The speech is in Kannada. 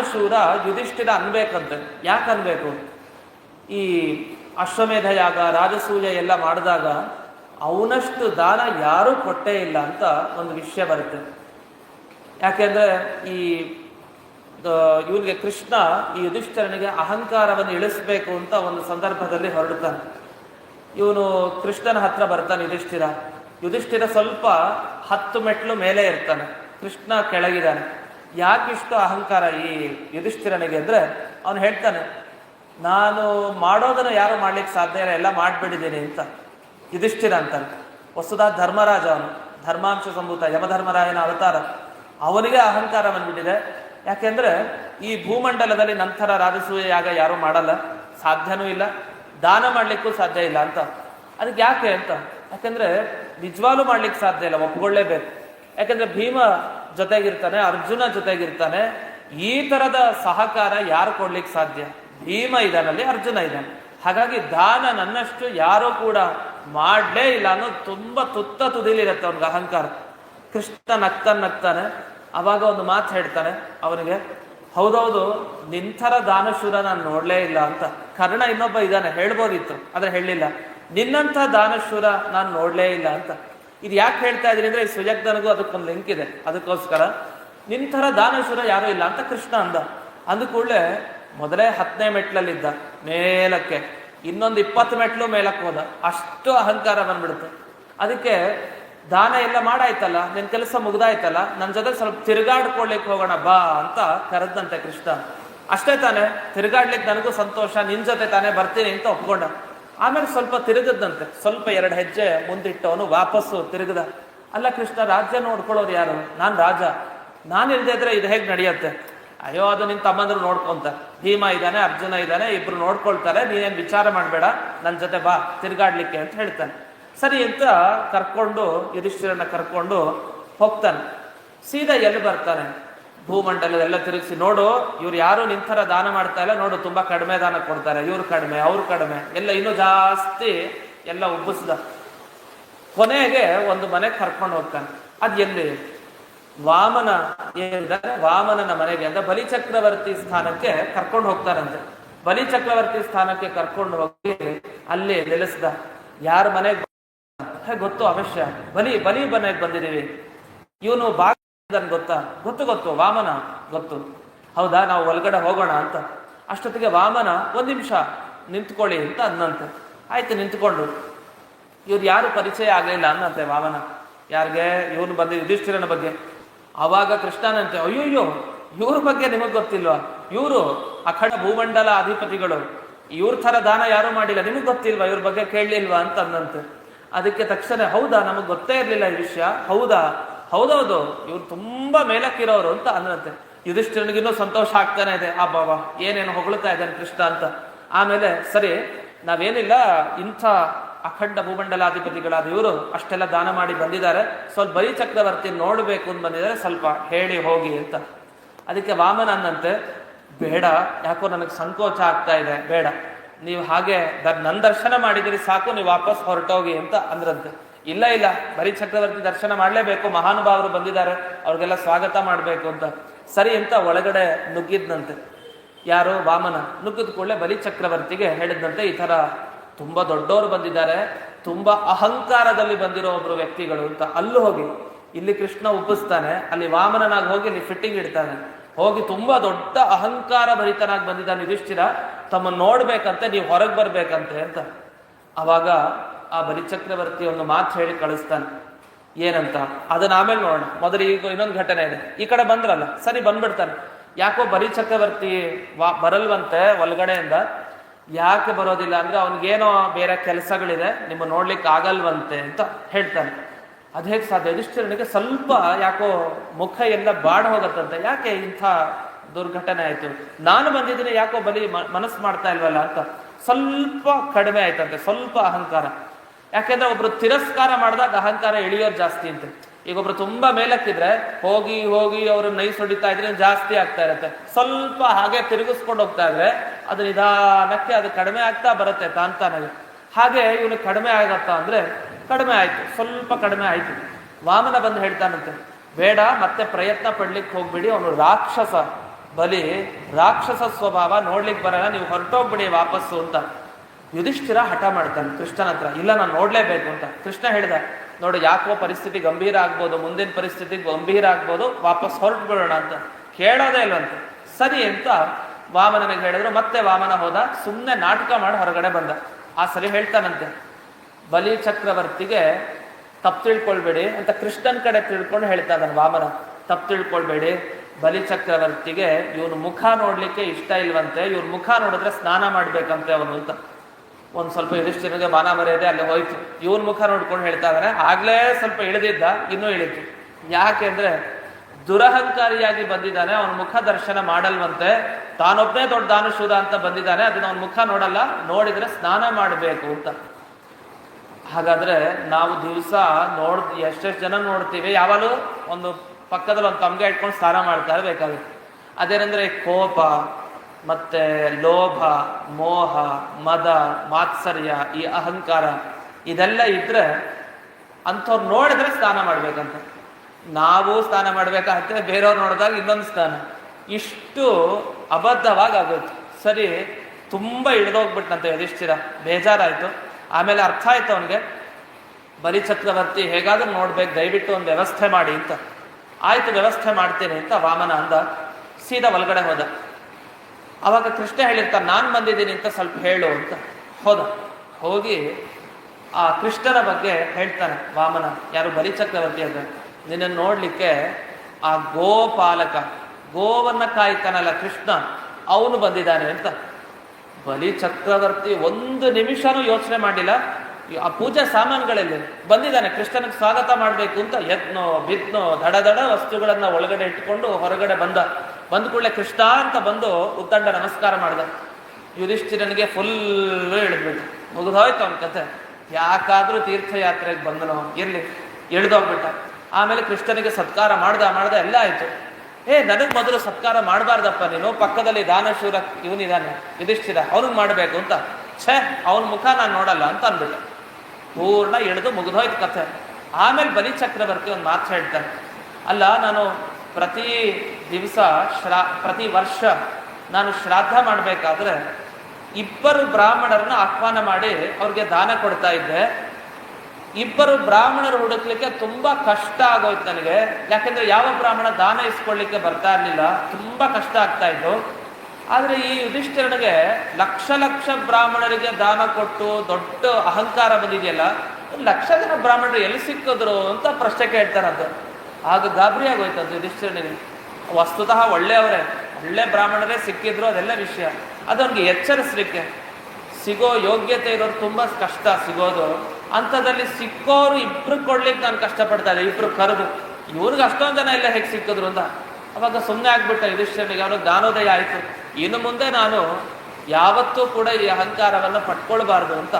ದಾನಶೂರ ಯುಧಿಷ್ಠಿರ ಅನ್ಬೇಕಂತೆ. ಯಾಕೆ ಅನ್ಬೇಕು? ಈ ಅಶ್ವಮೇಧ ಯಾಗ, ರಾಜಸೂಯ ಎಲ್ಲ ಮಾಡಿದಾಗ ಅವನಷ್ಟು ದಾನ ಯಾರೂ ಕೊಟ್ಟೇ ಇಲ್ಲ ಅಂತ ಒಂದು ವಿಷಯ ಬರುತ್ತೆ. ಯಾಕೆಂದ್ರೆ ಈ ಇವನಿಗೆ ಕೃಷ್ಣ ಈ ಯುಧಿಷ್ಠರನಿಗೆ ಅಹಂಕಾರವನ್ನು ಇಳಿಸ್ಬೇಕು ಅಂತ ಒಂದು ಸಂದರ್ಭದಲ್ಲಿ ಹೊರಡ್ತಾನೆ. ಇವನು ಕೃಷ್ಣನ ಹತ್ರ ಬರ್ತಾನೆ ಯುಧಿಷ್ಠಿರ. ಯುಧಿಷ್ಠಿರ ಸ್ವಲ್ಪ ಹತ್ತು ಮೆಟ್ಲು ಮೇಲೆ ಇರ್ತಾನೆ. ಕೃಷ್ಣ ಕೆಳಗಿದ್ದಾನೆ. ಯಾಕಿಷ್ಟು ಅಹಂಕಾರ ಈ ಯುಧಿಷ್ಠಿರನಿಗೆ ಅಂದ್ರೆ ಅವನು ಹೇಳ್ತಾನೆ, ನಾನು ಮಾಡೋದನ್ನ ಯಾರು ಮಾಡ್ಲಿಕ್ಕೆ ಸಾಧ್ಯ ಇಲ್ಲ, ಎಲ್ಲ ಮಾಡ್ಬಿಟ್ಟಿದ್ದೀನಿ ಅಂತ. ಯುಧಿಷ್ಠಿರ ಅಂತಾನೆ. ವಸುಧಾ ಧರ್ಮರಾಜ ಅವನು, ಧರ್ಮಾಂಶ ಸಂಭೂತ, ಯಮಧರ್ಮರಾಯನ ಅವತಾರ. ಅವನಿಗೆ ಅಹಂಕಾರ ಬಂದ್ಬಿಟ್ಟಿದೆ. ಯಾಕೆಂದ್ರೆ ಈ ಭೂಮಂಡಲದಲ್ಲಿ ನಂತರ ರಾಜಸೂಯ ಯಾಗ ಯಾರು ಮಾಡಲ್ಲ, ಸಾಧ್ಯನೂ ಇಲ್ಲ, ದಾನ ಮಾಡ್ಲಿಕ್ಕೂ ಸಾಧ್ಯ ಇಲ್ಲ ಅಂತ. ಅದಕ್ಕೆ ಯಾಕೆ ಅಂತ? ಯಾಕೆಂದರೆ ನಿಜವಾಗ್ಲೂ ಮಾಡ್ಲಿಕ್ಕೆ ಸಾಧ್ಯ ಇಲ್ಲ, ಒಪ್ಕೊಳ್ಳೇಬೇಕು. ಯಾಕೆಂದರೆ ಭೀಮ ಜೊತೆಗಿರ್ತಾನೆ, ಅರ್ಜುನ ಜೊತೆಗಿರ್ತಾನೆ, ಈ ತರದ ಸಹಕಾರ ಯಾರು ಕೊಡ್ಲಿಕ್ಕೆ ಸಾಧ್ಯ? ಭೀಮ ಇದಾನಲ್ಲಿ ಅರ್ಜುನ ಇದ್ದಾನೆ. ಹಾಗಾಗಿ ದಾನ ನನ್ನಷ್ಟು ಯಾರೂ ಕೂಡ ಮಾಡ್ಲೇ ಇಲ್ಲ ಅನ್ನೋದು ತುಂಬಾ ತುತ್ತ ತುದಿಲಿರುತ್ತೆ ಅವನಿಗೆ ಅಹಂಕಾರ. ಕೃಷ್ಣ ನಗ್ತಾನೆ ನಗ್ತಾನೆ, ಅವಾಗ ಒಂದು ಮಾತು ಹೇಳ್ತಾನೆ ಅವನಿಗೆ, ಹೌದೌದು, ನಿಂಥರ ದಾನಶೂರ ನಾನು ನೋಡಲೇ ಇಲ್ಲ ಅಂತ. ಕರ್ಣ ಇನ್ನೊಬ್ಬ ಇದ್ದಾನೆ, ಹೇಳ್ಬೋದಿತ್ತು, ಆದ್ರೆ ಹೇಳಿಲ್ಲ ನಿನ್ನಂಥ ದಾನಶೂರ ನಾನು ನೋಡಲೇ ಇಲ್ಲ ಅಂತ. ಇದು ಯಾಕೆ ಹೇಳ್ತಾ ಇದ್ದೀನಿ ಅಂದ್ರೆ ಈ ಅದಕ್ಕೊಂದು ಲಿಂಕ್ ಇದೆ. ಅದಕ್ಕೋಸ್ಕರ ನಿಂತರ ದಾನೇಶ್ವರ ಯಾರೂ ಇಲ್ಲ ಅಂತ ಕೃಷ್ಣ ಅಂದ. ಅಂದ ಕೂಡಲೇ ಮೊದಲೇ ಹತ್ತನೇ ಮೆಟ್ಲಲ್ಲಿದ್ದ, ಮೇಲಕ್ಕೆ. ಇನ್ನೊಂದು ಇಪ್ಪತ್ತು ಮೆಟ್ಲು ಮೇಲಕ್ಕೆ ಹೋದ. ಅಷ್ಟು ಅಹಂಕಾರ ಬಂದ್ಬಿಡುತ್ತೆ ಅದಕ್ಕೆ ದಾನ ಎಲ್ಲ ಮಾಡಾಯ್ತಲ್ಲ, ನಿನ್ ಕೆಲಸ ಮುಗ್ದಾಯ್ತಲ್ಲ ನನ್ನ ಜೊತೆ ಸ್ವಲ್ಪ ತಿರುಗಾಡ್ಕೊಳ್ಲಿಕ್ಕೆ ಹೋಗೋಣ ಬಾ ಅಂತ ಕರೆದಂತೆ ಕೃಷ್ಣ. ಅಷ್ಟೇ ತಾನೆ ತಿರುಗಾಡ್ಲಿಕ್ಕೆ ನನಗೂ ಸಂತೋಷ, ನಿನ್ ಜೊತೆ ತಾನೇ ಬರ್ತೀನಿ ಅಂತ ಒಪ್ಕೊಂಡ. ಆಮೇಲೆ ಸ್ವಲ್ಪ ತಿರುಗದಂತೆ ಸ್ವಲ್ಪ ಎರಡು ಹೆಜ್ಜೆ ಮುಂದಿಟ್ಟವನು ವಾಪಸ್ಸು ತಿರುಗದ. ಅಲ್ಲ ಕೃಷ್ಣ, ರಾಜ್ಯ ನೋಡ್ಕೊಳ್ಳೋರು ಯಾರು? ನಾನು ರಾಜ. ನಾನು ಇಲ್ದೇ ಇದ್ರೆ ಇದು ಹೇಗೆ ನಡೆಯುತ್ತೆ? ಅಯ್ಯೋ, ಅದು ನಿನ್ನ ತಮ್ಮಂದ್ರು ನೋಡ್ಕೊಂತ ಭೀಮ ಇದ್ದಾನೆ ಅರ್ಜುನ ಇದ್ದಾನೆ ಇಬ್ರು ನೋಡ್ಕೊಳ್ತಾರೆ. ನೀನೇನ್ ವಿಚಾರ ಮಾಡಬೇಡ ನನ್ನ ಜೊತೆ ಬಾ, ತಿರುಗಾಡ್ಲಿಕ್ಕೆ ಅಂತ ಹೇಳ್ತಾನೆ. ಸರಿ ಅಂತ ಕರ್ಕೊಂಡು, ಯುಧಿಷ್ಠಿರನ್ನ ಕರ್ಕೊಂಡು ಹೋಗ್ತಾನೆ. ಸೀದಾ ಎಲ್ಲಿ ಬರ್ತಾನೆ? ಭೂಮಂಡಲದೆಲ್ಲ ತಿರುಗಿಸಿ, ನೋಡು, ಇವ್ರು ಯಾರು ನಿಂತರ ದಾನ ಮಾಡ್ತಾ ಇಲ್ಲ, ನೋಡು, ತುಂಬಾ ಕಡಿಮೆ ದಾನ ಕೊಡ್ತಾರೆ, ಇವ್ರು ಕಡಿಮೆ, ಅವ್ರು ಕಡಿಮೆ, ಎಲ್ಲ ಇನ್ನೂ ಜಾಸ್ತಿ ಎಲ್ಲ ಉಬ್ಬಿಸ್ದ. ಕೊನೆಗೆ ಒಂದು ಮನೆ ಕರ್ಕೊಂಡು ಹೋಗ್ತಾನೆ. ಅದ್ ಎಲ್ಲಿ? ವಾಮನ ಏನಿದ್ದಾರೆ? ವಾಮನನ ಮನೆಗೆ ಅಂದ್ರೆ ಬಲಿಚಕ್ರವರ್ತಿ ಸ್ಥಾನಕ್ಕೆ ಕರ್ಕೊಂಡು ಹೋಗ್ತಾರಂತೆ. ಬಲಿಚಕ್ರವರ್ತಿ ಸ್ಥಾನಕ್ಕೆ ಕರ್ಕೊಂಡು ಹೋಗಿ ಅಲ್ಲಿ ನೆಲೆಸ್ದ. ಯಾರ ಮನೆಗೆ ಗೊತ್ತು, ಅವಶ್ಯ. ಬಲಿ ಬಲಿ ಮನೆಗೆ ಬಂದಿದ್ದೀವಿ. ಇವನು ಬಾಗ ಗೊತ್ತಾ? ಗೊತ್ತು ಗೊತ್ತು. ವಾಮನ ಗೊತ್ತು. ಹೌದಾ? ನಾವು ಒಳಗಡೆ ಹೋಗೋಣ ಅಂತ. ಅಷ್ಟೊತ್ತಿಗೆ ವಾಮನ ಒಂದು ನಿಮಿಷ ನಿಂತ್ಕೊಳ್ಳಿ ಅಂತ ಅಂದಂತೆ. ಆಯ್ತು, ನಿಂತ್ಕೊಂಡು. ಇವ್ರು ಯಾರು ಪರಿಚಯ ಆಗಲಿಲ್ಲ ಅನ್ನಂತೆ ವಾಮನ. ಯಾರಿಗೆ? ಇವನು ಬಂದ ಯುಧಿಷ್ಠಿರನ ಬಗ್ಗೆ. ಅವಾಗ ಕೃಷ್ಣನಂತೆ, ಅಯ್ಯೋಯ್ಯೋ, ಇವ್ರ ಬಗ್ಗೆ ನಿಮಗೆ ಗೊತ್ತಿಲ್ವಾ? ಇವರು ಅಖಂಡ ಭೂಮಂಡಲ ಅಧಿಪತಿಗಳು. ಇವ್ರ ಥರ ದಾನ ಯಾರು ಮಾಡಿಲ್ಲ. ನಿಮಗೆ ಗೊತ್ತಿಲ್ವಾ? ಇವ್ರ ಬಗ್ಗೆ ಕೇಳಲಿಲ್ವಾ? ಅಂತ ಅಂದಂತೆ. ಅದಕ್ಕೆ ತಕ್ಷಣ, ಹೌದಾ? ನಮಗೆ ಗೊತ್ತೇ ಇರಲಿಲ್ಲ ಈ ವಿಷಯ. ಹೌದಾ? ಹೌದೌದು, ಇವ್ರು ತುಂಬಾ ಮೇಲಕ್ಕಿರೋರು ಅಂತ ಅನ್ನತ್ತೆ. ಯುಧಿಷ್ಠಿರನಿಗಿನ್ನೂ ಸಂತೋಷ ಆಗ್ತಾನೆ ಇದೆ. ಆ ಬಾಬಾ, ಏನೇನು ಹೊಗಳ್ತಾ ಇದ್ದಾನೆ ಕೃಷ್ಣ ಅಂತ. ಆಮೇಲೆ, ಸರಿ, ನಾವೇನಿಲ್ಲ, ಇಂಥ ಅಖಂಡ ಭೂಮಂಡಲಾಧಿಪತಿಗಳಾದ ಇವರು ಅಷ್ಟೆಲ್ಲ ದಾನ ಮಾಡಿ ಬಂದಿದ್ದಾರೆ. ಸ್ವಲ್ಪ ಬಲಿ ಚಕ್ರವರ್ತಿ ನೋಡಬೇಕು ಅಂತ ಬಂದಿದ್ದಾರೆ, ಸ್ವಲ್ಪ ಹೇಳಿ ಹೋಗಿ ಅಂತ. ಅದಕ್ಕೆ ವಾಮನ ಅನ್ನಂತೆ, ಬೇಡ, ಯಾಕೋ ನನಗೆ ಸಂಕೋಚ ಆಗ್ತಾ ಇದೆ, ಬೇಡ. ನೀವು ಹಾಗೆ ನನ್ನ ನನ್ ದರ್ಶನ ಮಾಡಿದಿರಿ ಸಾಕು, ನೀವು ವಾಪಸ್ ಹೊರಟೋಗಿ ಅಂತ ಅಂದ್ರಂತೆ. ಇಲ್ಲ ಇಲ್ಲ, ಬರೀ ಚಕ್ರವರ್ತಿ ದರ್ಶನ ಮಾಡಲೇಬೇಕು, ಮಹಾನುಭಾವರು ಬಂದಿದ್ದಾರೆ, ಅವ್ರಿಗೆಲ್ಲ ಸ್ವಾಗತ ಮಾಡಬೇಕು ಅಂತ. ಸರಿ ಅಂತ ಒಳಗಡೆ ನುಗ್ಗಿದ್ನಂತೆ. ಯಾರು? ವಾಮನ. ನುಗ್ಗಿದ ಕೂಡಲೇ ಬಲಿ ಚಕ್ರವರ್ತಿಗೆ ಹೇಳಿದಂತೆ ಈ ಥರ ತುಂಬಾ ದೊಡ್ಡವರು ಬಂದಿದ್ದಾರೆ, ತುಂಬಾ ಅಹಂಕಾರದಲ್ಲಿ ಬಂದಿರೋ ಒಬ್ರು ವ್ಯಕ್ತಿಗಳು ಅಂತ. ಅಲ್ಲೂ ಹೋಗಿ, ಇಲ್ಲಿ ಕೃಷ್ಣ ಉಬ್ಬಿಸ್ತಾನೆ, ಅಲ್ಲಿ ವಾಮನನಾಗಿ ಹೋಗಿ ಇಲ್ಲಿ ಫಿಟ್ಟಿಂಗ್ ಇಡ್ತಾನೆ. ಹೋಗಿ ತುಂಬಾ ದೊಡ್ಡ ಅಹಂಕಾರ ಭರಿತನಾಗಿ ಬಂದಿದ್ದಾನೆ ಯುಧಿಷ್ಠಿರ. ತಮ್ಮ ನೋಡ್ಬೇಕಂತೆ, ನೀವು ಹೊರಗೆ ಬರ್ಬೇಕಂತೆ ಅಂತ. ಅವಾಗ ಆ ಬಲಿಚಕ್ರವರ್ತಿ ಒಂದು ಮಾತು ಹೇಳಿ ಕಳಿಸ್ತಾನೆ. ಏನಂತ? ಅದನ್ನ ಆಮೇಲೆ ನೋಡೋಣ. ಮೊದಲು ಈಗ ಇನ್ನೊಂದು ಘಟನೆ ಇದೆ. ಈ ಕಡೆ ಬಂದ್ರಲ್ಲ, ಸರಿ ಬಂದ್ಬಿಡ್ತಾನೆ. ಯಾಕೋ ಬಲಿಚಕ್ರವರ್ತಿ ವಾ ಬರಲ್ವಂತೆ ಒಳಗಡೆಯಿಂದ. ಯಾಕೆ ಬರೋದಿಲ್ಲ ಅಂದ್ರೆ ಅವನಿಗೇನೋ ಬೇರೆ ಕೆಲಸಗಳಿದೆ, ನಿಮ್ಮ ನೋಡ್ಲಿಕ್ಕೆ ಆಗಲ್ವಂತೆ ಅಂತ ಹೇಳ್ತಾನೆ. ಅದ್ ಹೇಗೆ ಸಾಧ್ಯ? ಯುಧಿಷ್ಠಿರನಿಗೆ ಸ್ವಲ್ಪ ಯಾಕೋ ಮುಖ ಎಲ್ಲ ಬಾಡ ಹೋಗತ್ತಂತೆ. ಯಾಕೆ ಇಂಥ ದುರ್ಘಟನೆ ಆಯ್ತು? ನಾನು ಬಂದಿದ್ದೀನಿ, ಯಾಕೋ ಬಲಿ ಮನಸ್ಸು ಮಾಡ್ತಾ ಇಲ್ವಲ್ಲ ಅಂತ. ಸ್ವಲ್ಪ ಕಡಿಮೆ ಆಯ್ತಂತೆ, ಸ್ವಲ್ಪ ಅಹಂಕಾರ. ಯಾಕೆಂದ್ರೆ ಒಬ್ರು ತಿರಸ್ಕಾರ ಮಾಡಿದಾಗ ಅಹಂಕಾರ ಎಳಿಯೋರು ಜಾಸ್ತಿ ಅಂತೆ. ಈಗ ಒಬ್ರು ತುಂಬಾ ಮೇಲಕ್ಕಿದ್ರೆ ಹೋಗಿ ಹೋಗಿ ಅವ್ರ ನೈಸ್ ಹೊಡಿತಾ ಇದ್ರೆ ಜಾಸ್ತಿ ಆಗ್ತಾ ಇರುತ್ತೆ. ಸ್ವಲ್ಪ ಹಾಗೆ ತಿರುಗಿಸ್ಕೊಂಡು ಹೋಗ್ತಾ ಇದ್ರೆ ಅದು ನಿಧಾನಕ್ಕೆ ಅದು ಕಡಿಮೆ ಆಗ್ತಾ ಬರುತ್ತೆ ತಾಂತಾನಾಗಿ ಹಾಗೆ ಇವನು ಕಡಿಮೆ ಆಗತ್ತಾ ಅಂದ್ರೆ ಕಡಿಮೆ ಆಯ್ತು, ಸ್ವಲ್ಪ ಕಡಿಮೆ ಆಯ್ತು. ವಾಮನ ಬಂದು ಹೇಳ್ತಾನಂತೆ, ಬೇಡ, ಮತ್ತೆ ಪ್ರಯತ್ನ ಪಡ್ಲಿಕ್ಕೆ ಹೋಗ್ಬಿಡಿ, ಅವನು ರಾಕ್ಷಸ. ಬಲಿ, ರಾಕ್ಷಸ ಸ್ವಭಾವ ನೋಡ್ಲಿಕ್ಕೆ ಬರಲ್ಲ, ನೀವು ಹೊರಟೋಗ್ಬಿಡಿ ವಾಪಸ್ಸು ಅಂತ. ಯುಧಿಷ್ಠಿರ ಹಠ ಮಾಡ್ತಾನೆ, ಕೃಷ್ಣನ ಹತ್ರ, ಇಲ್ಲ, ನಾನು ನೋಡಲೇಬೇಕು ಅಂತ. ಕೃಷ್ಣ ಹೇಳಿದ, ನೋಡು, ಯಾಕೋ ಪರಿಸ್ಥಿತಿ ಗಂಭೀರ ಆಗ್ಬೋದು, ಮುಂದಿನ ಪರಿಸ್ಥಿತಿ ಗಂಭೀರ ಆಗ್ಬೋದು, ವಾಪಸ್ ಹೊರಟು ಬಿಡೋಣ ಅಂತ. ಕೇಳೋದೇ ಇಲ್ವಂತೆ ಸರಿ ಅಂತ ವಾಮನನಿಗೆ ಹೇಳಿದ್ರು, ಮತ್ತೆ ವಾಮನ ಹೋದ ಸುಮ್ಮನೆ ನಾಟಕ ಮಾಡಿ ಹೊರಗಡೆ ಬಂದ. ಆ ಸರಿ ಹೇಳ್ತಾನಂತೆ, ಬಲಿ ಚಕ್ರವರ್ತಿಗೆ ತಪ್ಪು ತಿಳ್ಕೊಳ್ಬೇಡಿ ಅಂತ ಕೃಷ್ಣನ್ ಕಡೆ ತಿಳ್ಕೊಂಡು ಹೇಳ್ತಾ ಇದ್ದಾನೆ ವಾಮನ. ತಪ್ಪು ತಿಳ್ಕೊಳ್ಬೇಡಿ, ಬಲಿ ಚಕ್ರವರ್ತಿಗೆ ಇವನು ಮುಖ ನೋಡ್ಲಿಕ್ಕೆ ಇಷ್ಟ ಇಲ್ವಂತೆ ಇವ್ರ ಮುಖ ನೋಡಿದ್ರೆ ಸ್ನಾನ ಮಾಡ್ಬೇಕಂತೆ ಅವನು ಅಂತ. ಒಂದ್ ಸ್ವಲ್ಪ ಯುಧಿಷ್ಠಿರನಿಗೆ ಮಾನ ಮರ್ಯಾದೆ ಅಲ್ಲಿ ಹೋಯ್ತು. ಇವನ್ ಮುಖ ನೋಡ್ಕೊಂಡು ಹೇಳ್ತಾ ಇದ್ದಾನೆ ಆಗ್ಲೇ ಸ್ವಲ್ಪ ಇಳಿದಿದ್ದ, ಇನ್ನೂ ಇಳಿತು. ಯಾಕೆಂದ್ರೆ ದುರಹಂಕಾರಿಯಾಗಿ ಬಂದಿದ್ದಾನೆ, ಅವನ ಮುಖ ದರ್ಶನ ಮಾಡಲ್ವಂತೆ. ತಾನೊಬ್ಬನೇ ದೊಡ್ಡ ದಾನುಶೂದ ಅಂತ ಬಂದಿದ್ದಾನೆ, ಅದನ್ನ ಅವನ ಮುಖ ನೋಡಲ್ಲ, ನೋಡಿದ್ರೆ ಸ್ನಾನ ಮಾಡಬೇಕು ಅಂತ. ಹಾಗಾದ್ರೆ ನಾವು ದಿವಸ ನೋಡ್, ಎಷ್ಟೆಷ್ಟು ಜನ ನೋಡ್ತೀವಿ? ಯಾವಾಗಲೂ ಒಂದು ಪಕ್ಕದಲ್ಲಿ ಒಂದು ತಮ್ಗೆ ಇಟ್ಕೊಂಡು ಸ್ನಾನ ಮಾಡ್ತಾ ಇರಬೇಕಾಗುತ್ತೆ ಅದೇನಂದ್ರೆ ಕೋಪ ಮತ್ತೆ ಲೋಭ, ಮೋಹ, ಮದ, ಮಾತ್ಸರ್ಯ, ಈ ಅಹಂಕಾರ ಇದೆಲ್ಲ ಇದ್ದರೆ ಅಂಥವ್ರು ನೋಡಿದ್ರೆ ಸ್ನಾನ ಮಾಡ್ಬೇಕಂತ. ನಾವು ಸ್ನಾನ ಮಾಡ್ಬೇಕಾಗತ್ತೆ, ಬೇರೆಯವ್ರು ನೋಡಿದಾಗ ಇನ್ನೊಂದು ಸ್ನಾನ. ಇಷ್ಟು ಅಬದ್ಧವಾಗಿ ಆಗೋಯ್ತು ಸರಿ, ತುಂಬ ಇಳಿದೋಗ್ಬಿಟ್ಟಂತೆ ಯುಧಿಷ್ಠಿರ. ಬೇಜಾರಾಯಿತು. ಆಮೇಲೆ ಅರ್ಥ ಆಯ್ತು ಅವನಿಗೆ. ಬಲಿ ಚಕ್ರವರ್ತಿ, ಹೇಗಾದ್ರೂ ನೋಡ್ಬೇಕು, ದಯವಿಟ್ಟು ಒಂದು ವ್ಯವಸ್ಥೆ ಮಾಡಿ ಅಂತ. ಆಯ್ತು, ವ್ಯವಸ್ಥೆ ಮಾಡ್ತೇನೆ ಅಂತ ವಾಮನ ಅಂದ. ಸೀದಾ ಒಳಗಡೆ ಹೋದ. ಅವಾಗ ಕೃಷ್ಣ ಹೇಳಿರ್ತಾನೆ ನಾನು ಬಂದಿದ್ದೀನಿ ಅಂತ ಸ್ವಲ್ಪ ಹೇಳು ಅಂತ. ಹೋದ. ಹೋಗಿ ಆ ಕೃಷ್ಣನ ಬಗ್ಗೆ ಹೇಳ್ತಾನೆ, ವಾಮನ, ಯಾರು ಬಲಿ ಚಕ್ರವರ್ತಿ ಅಂತ ನಿನ್ನನ್ನು ನೋಡಲಿಕ್ಕೆ ಆ ಗೋಪಾಲಕ, ಗೋವನ್ನ ಕಾಯ್ತಾನಲ್ಲ ಕೃಷ್ಣ, ಅವನು ಬಂದಿದ್ದಾನೆ ಅಂತ. ಬಲಿ ಚಕ್ರವರ್ತಿ ಒಂದು ನಿಮಿಷನೂ ಯೋಚನೆ ಮಾಡಿಲ್ಲ. ಆ ಪೂಜಾ ಸಾಮಾನುಗಳಲ್ಲಿ ಬಂದಿದ್ದಾನೆ, ಕೃಷ್ಣನಿಗೆ ಸ್ವಾಗತ ಮಾಡಬೇಕು ಅಂತ, ಯತ್ನೋ ಬಿದ್ನೋ ದಡ ದಡ ವಸ್ತುಗಳನ್ನು ಒಳಗಡೆ ಇಟ್ಕೊಂಡು ಹೊರಗಡೆ ಬಂದ. ಬಂದ ಕೂಡಲೇ ಕೃಷ್ಣ ಅಂತ ಬಂದು ಉತ್ತಂಡ ನಮಸ್ಕಾರ ಮಾಡಿದ. ಯುಧಿಷ್ಠಿರನಿಗೆ ಫುಲ್ ಇಳಿದ್ಬಿಟ್ಟು ಮುಗಿದೋಯ್ತು ಅವನ ಕತೆ ಯಾಕಾದ್ರೂ ತೀರ್ಥಯಾತ್ರೆಗೆ ಬಂದನೋ ಇರ್ಲಿ ಇಳಿದೋಗ್ಬಿಟ್ಟ ಆಮೇಲೆ ಕೃಷ್ಣನಿಗೆ ಸತ್ಕಾರ ಮಾಡ್ದ ಮಾಡ್ದ ಎಲ್ಲ ಆಯ್ತು. ಏ, ನನಗೆ ಮೊದಲು ಸತ್ಕಾರ ಮಾಡಬಾರ್ದಪ್ಪ ನೀನು. ಪಕ್ಕದಲ್ಲಿ ದಾನಶೂರ ಇವನಿದ್ದಾನೆ ಯುಧಿಷ್ಠಿರ. ಅವನಿಗೆ ಮಾಡಬೇಕು ಅಂತ. ಛೇ, ಅವನ ಮುಖ ನಾನು ನೋಡಲ್ಲ ಅಂತ ಅಂದ್ಬಿಟ್ಟೆ. ಪೂರ್ಣ ಇಳಿದು ಮುಗಿದೋಯ್ತು ಕಥೆ. ಆಮೇಲೆ ಬಲಿ ಚಕ್ರವರ್ತಿ ಒಂದು ಮಾತು ಹೇಳ್ತಾನೆ. ಅಲ್ಲ, ನಾನು ಪ್ರತಿ ದಿವಸ ಶ್ರಾ, ಪ್ರತಿ ವರ್ಷ ನಾನು ಶ್ರಾದ್ದ ಮಾಡಬೇಕಾದ್ರೆ ಇಬ್ಬರು ಬ್ರಾಹ್ಮಣರನ್ನ ಆಹ್ವಾನ ಮಾಡಿ ಅವ್ರಿಗೆ ದಾನ ಕೊಡ್ತಾ ಇದ್ದೆ. ಇಬ್ಬರು ಬ್ರಾಹ್ಮಣರು ಹುಡುಕ್ಲಿಕ್ಕೆ ತುಂಬಾ ಕಷ್ಟ ಆಗೋಯ್ತು ನನಗೆ. ಯಾಕೆಂದ್ರೆ ಯಾವ ಬ್ರಾಹ್ಮಣ ದಾನ ಇಸ್ಕೊಳ್ಳಿಕ್ಕೆ ಬರ್ತಾ ಇರ್ಲಿಲ್ಲ, ತುಂಬಾ ಕಷ್ಟ ಆಗ್ತಾ ಇತ್ತು. ಆದ್ರೆ ಈ ಯುಧಿಷ್ಠಿರನಿಗೆ ಲಕ್ಷ ಲಕ್ಷ ಬ್ರಾಹ್ಮಣರಿಗೆ ದಾನ ಕೊಟ್ಟು ದೊಡ್ಡ ಅಹಂಕಾರ ಬಂದಿದೆಯಲ್ಲ, ಲಕ್ಷ ಜನ ಬ್ರಾಹ್ಮಣರು ಎಲ್ಲಿ ಸಿಕ್ಕಿದ್ರು ಅಂತ ಪ್ರಶ್ನೆ ಕೇಳ್ತಾರದ್ದು ಆಗ ಗಾಬರಿ ಅದು ಯುಧಿಷ್ಠಿರನಿಗೆ. ವಸ್ತುತಃ ಒಳ್ಳೆಯವರೇ, ಒಳ್ಳೆ ಬ್ರಾಹ್ಮಣರೇ ಸಿಕ್ಕಿದ್ರು ಅದೆಲ್ಲ ವಿಷಯ. ಅದವ್ರಿಗೆ ಎಚ್ಚರಿಸಲಿಕ್ಕೆ. ಸಿಗೋ ಯೋಗ್ಯತೆ ಇರೋರು ತುಂಬ ಕಷ್ಟ ಸಿಗೋದು. ಅಂಥದ್ರಲ್ಲಿ ಸಿಕ್ಕೋರು ಇಬ್ರು ಕೊಡ್ಲಿಕ್ಕೆ ನಾನು ಕಷ್ಟಪಡ್ತಾ ಇದ್ದೆ, ಇಬ್ರು ಕರೆದು. ಇವ್ರಿಗೆ ಅಷ್ಟೊಂದು ಜನ ಎಲ್ಲ ಹೇಗೆ ಸಿಕ್ಕಿದ್ರು ಅಂತ. ಅವಾಗ ಸುಮ್ಮನೆ ಆಗ್ಬಿಟ್ಟ ಯುಧಿಷ್ಠನಿಗೆ ಅವನು ಜ್ಞಾನೋದಯ ಆಯಿತು. ಇನ್ನು ಮುಂದೆ ನಾನು ಯಾವತ್ತೂ ಕೂಡ ಈ ಅಹಂಕಾರವನ್ನು ಪಟ್ಕೊಳ್ಬಾರ್ದು ಅಂತ.